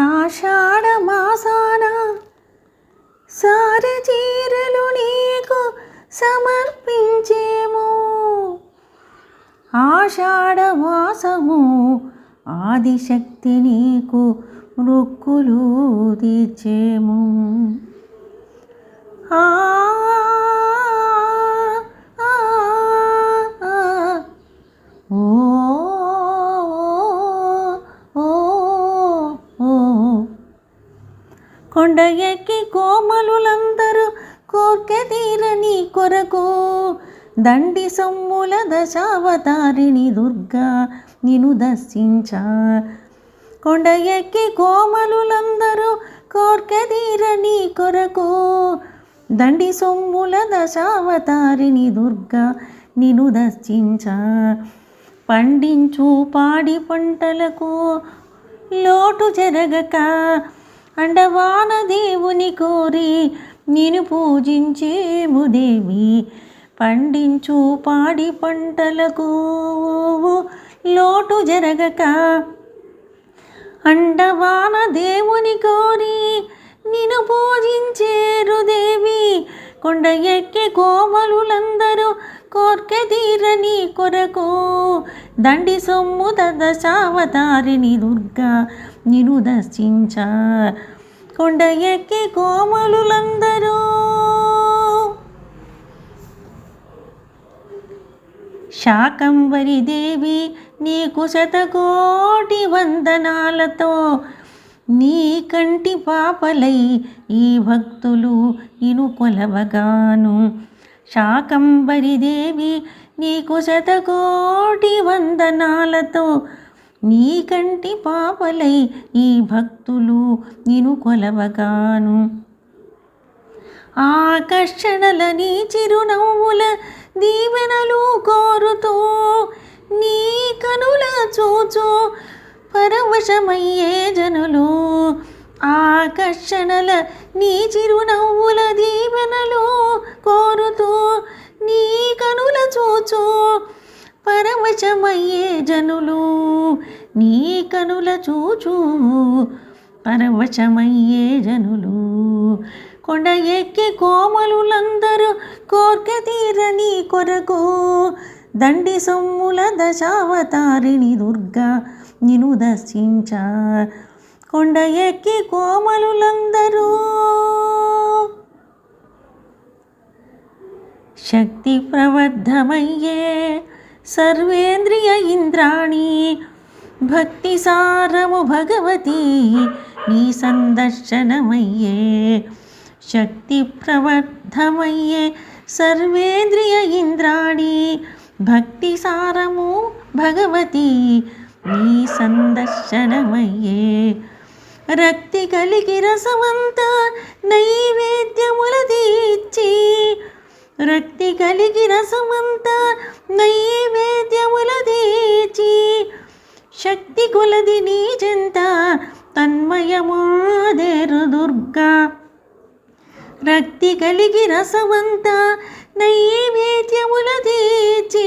ఆషాఢమాసాన సారచీరలు నీకు సమర్పించేము. ఆషాఢమాసము ఆదిశక్తి నీకు మృక్కులు తీర్చేము. ఆ, కొండ ఎక్కి కోమలులందరూ కోర్కె తీరని కొరకు. దండి సొమ్ముల దశావతారిణి దుర్గా నిను దర్శించ. కొండ ఎక్కి కోమలులందరూ కోర్కె తీరని కొరకు. దండి సొమ్ముల దశావతారిణి దుర్గా నిను దర్శించ. పండించు పాడి పంటలకు లోటు జరగక అండవాన దేవుని కోరి నేను పూజించేము దేవి. పండించు పాడి పంటలకు లోటు జరగక. అండవాన దేవుని కోరి నిన్ను పూజించేరు దేవి. కొండ ఎక్కి కోమలులందరూ కోర్కె తీరని కొరకు దండి సొమ్ము దశావతారిణి దుర్గా. నిను దర్శించ కొండ ఎక్కి కోమలులందరూ. శాకంబరి దేవి నీకు శతకోటి వందనాలతో నీ కంటి పాపలై ఈ భక్తులు ఇను కొలవగాను. శాకంబరి దేవి నీకు శతకోటి వందనాలతో నీ కంటి పాపలై ఈ భక్తులు నిను కొలవగాను. ఆకర్షణల నీ చిరునవ్వుల దీవెనలు కోరుతూ నీ కనుల చూచు పరవశమయ్యే జనులు. ఆకర్షణల నీ చిరునవ్వుల దీవెనలు కోరుతూ నీ కనుల చూచు పరవశమయ్యే జనులు. నీ కనుల చూచు పరవశమయ్యే జనులు. కొండ ఎక్కి కోమలులందరూ కోర్కె తీరని కొరకు. దండి సొమ్ముల దశావతారిణి దుర్గా నిను దర్శించ. కొండ ఎక్కి కోమలులందరూ శక్తి ప్రవర్ధమయ్యే సర్వేంద్రియ ఇంద్రాణి భక్తి సారము భగవతి నీ సందర్శనమయ్యే శక్తి ప్రవర్ధమయ్యే సర్వేంద్రియ ఇంద్రాణి భక్తి సారము భగవతి నీ సందర్శనమయ్యే. రక్తి కలిగి రసవంత నైవేద్య శక్తి కొలది నీ చెంత తన్మయమాదేరు దుర్గా. రక్తి కలిగి రసమంత నైవేద్యముల తీర్చి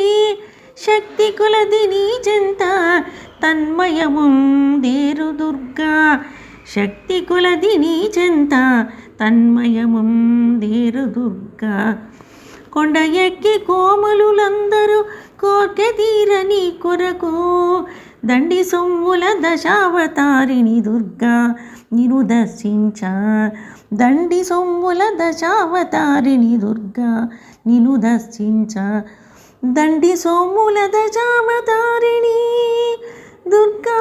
శక్తి కొలది నీ చెంత తన్మయముందేరు దుర్గా. శక్తి కొలది నీ చెంత తన్మయముందేరు దుర్గా. కొండ ఎక్కి కోమలులందరూ కోర్కె తీరని కొరకు దండి సొమ్ముల దశావతారిణి దుర్గా నిను దర్శించ. దండి సొమ్ముల దశావతారిణి దుర్గా నిను దర్శించ. దండి సొమ్ముల దశావతారిణి దుర్గా